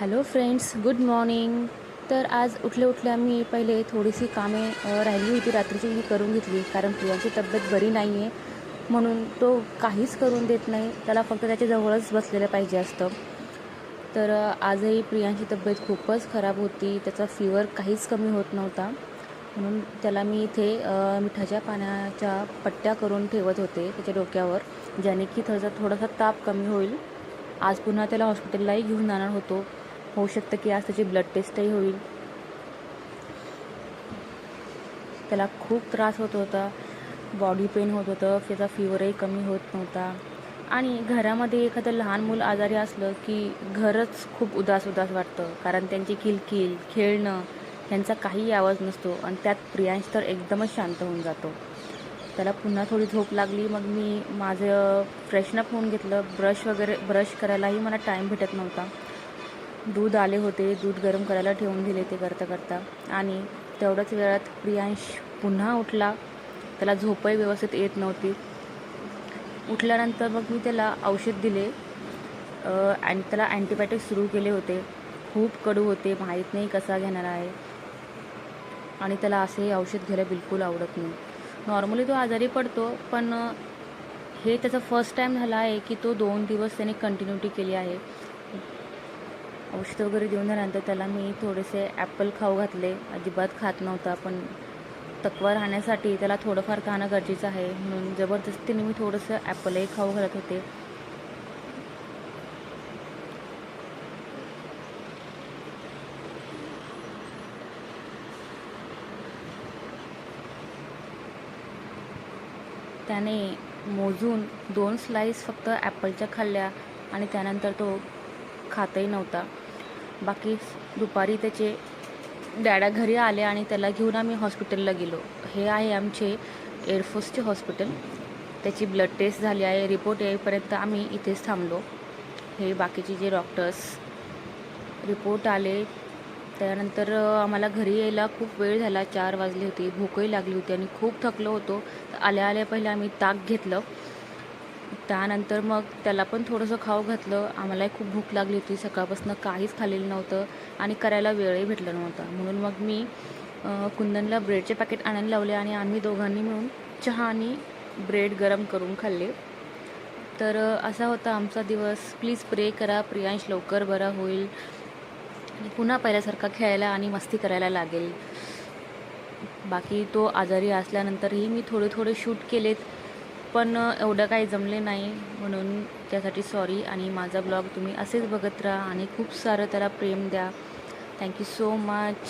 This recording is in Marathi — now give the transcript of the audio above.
हॅलो फ्रेंड्स गुड मॉर्निंग तर आज उठल्या उठल्या मी पहिले थोडीशी कामे राहिली होती. रात्रीची मी करून घेतली कारण प्रियांची तब्येत बरी नाही आहे म्हणून तो काहीच करून देत नाही. त्याला फक्त त्याच्या जवळच बसलेलं पाहिजे असतं. तर आजही प्रियांची तब्येत खूपच खराब होती. त्याचा फिवर काहीच कमी होत नव्हता. म्हणून त्याला मी इथे मिठाच्या पाण्याच्या पट्ट्या करून ठेवत होते त्याच्या डोक्यावर ज्याने की थोडासा थोडासा ताप कमी होईल. आज पुन्हा त्याला हॉस्पिटललाही घेऊन जाणार होतो. होऊ शकतं की आज त्याची ब्लड टेस्टही होईल. त्याला खूप त्रास होत होता. बॉडी पेन होत होतं. त्याचा फिवरही कमी होत नव्हता. आणि घरामध्ये एखादं लहान मूल आजारी असलं की घरच खूप उदास उदास वाटतं. कारण त्यांची किलकिल खेळणं ह्यांचा काही आवाज नसतो. आणि त्यात प्रियांश तर एकदमच शांत होऊन जातो. त्याला पुन्हा थोडी झोप लागली. मग मी माझं फ्रेशनअप होऊन घेतलं. ब्रश वगैरे ब्रश करायलाही मला टाईम भेटत नव्हता. दूध आले होते दूध गरम करायला ठेवून दिले ते करता करता. आणि तेवढ्याच वेळात प्रियांश पुन्हा उठला. त्याला झोपही व्यवस्थित येत नव्हती. उठल्यानंतर मग मी त्याला औषध दिले आणि त्याला अँटीबायोटिक सुरू केले होते. खूप कडू होते माहीत नाही कसा घेणार आहे. आणि त्याला असे औषध घ्यायला बिलकुल आवडत नाही. नॉर्मली तो आजारी पडतो पण हे त्याचा फर्स्ट टाईम झाला आहे की तो दोन दिवस त्याने कंटिन्युटी केली आहे. औषध वगैरे देऊन झाल्यानंतर त्याला मी थोडेसे ॲपल खाऊ घातले. अजिबात खात नव्हता पण तकवा राहण्यासाठी त्याला थोडंफार खाणं गरजेचं आहे. म्हणून जबरदस्तीने मी थोडंसं ॲपलही खाऊ घालत होते. त्याने मोजून दोन स्लाईस फक्त ॲपलच्या खाल्ल्या आणि त्यानंतर तो खातही नव्हता. बाकी दुपारी त्याचे डॅडा घरी आले आणि त्याला घेऊन आम्ही हॉस्पिटलला गेलो. हे आहे आमचे एअरफोर्सचे हॉस्पिटल. त्याची ब्लड टेस्ट झाली आहे रिपोर्ट येईपर्यंत आम्ही इथेच थांबलो. हे बाकीचे जे डॉक्टर्स रिपोर्ट आले त्यानंतर आम्हाला घरी यायला खूप वेळ झाला. चार वाजली होती भूकही लागली होती आणि खूप थकलो होतो. आल्या आल्या पहिले आम्ही ताक घेतलं. त्यानंतर मग त्याला पण थोडंसं खाऊ घातलं. आम्हालाही खूप भूक लागली होती. सकाळपासून काहीच खाल्लेलं नव्हतं आणि करायला वेळही भेटला नव्हता. म्हणून मग मी कुंदनला ब्रेडचे पॅकेट आणायला लावले आणि आम्ही दोघांनी मिळून चहा आणि ब्रेड गरम करून खाल्ले. तर असा होता आमचा दिवस. प्लीज प्रे करा. प्रियांश लवकर बरा होईल. आणि पुन्हा पहिल्यासारखा खेळायला आणि मस्ती करायला लागेल. बाकी तो आजारी असल्यानंतरही मी थोडे थोडे शूट केलेत. पण एवढं काही जमले नाही म्हणून त्यासाठी सॉरी आणि माझा ब्लॉग तुम्ही असेच बघत राहा आणि खूप सारं त्याला प्रेम द्या. Thank you so much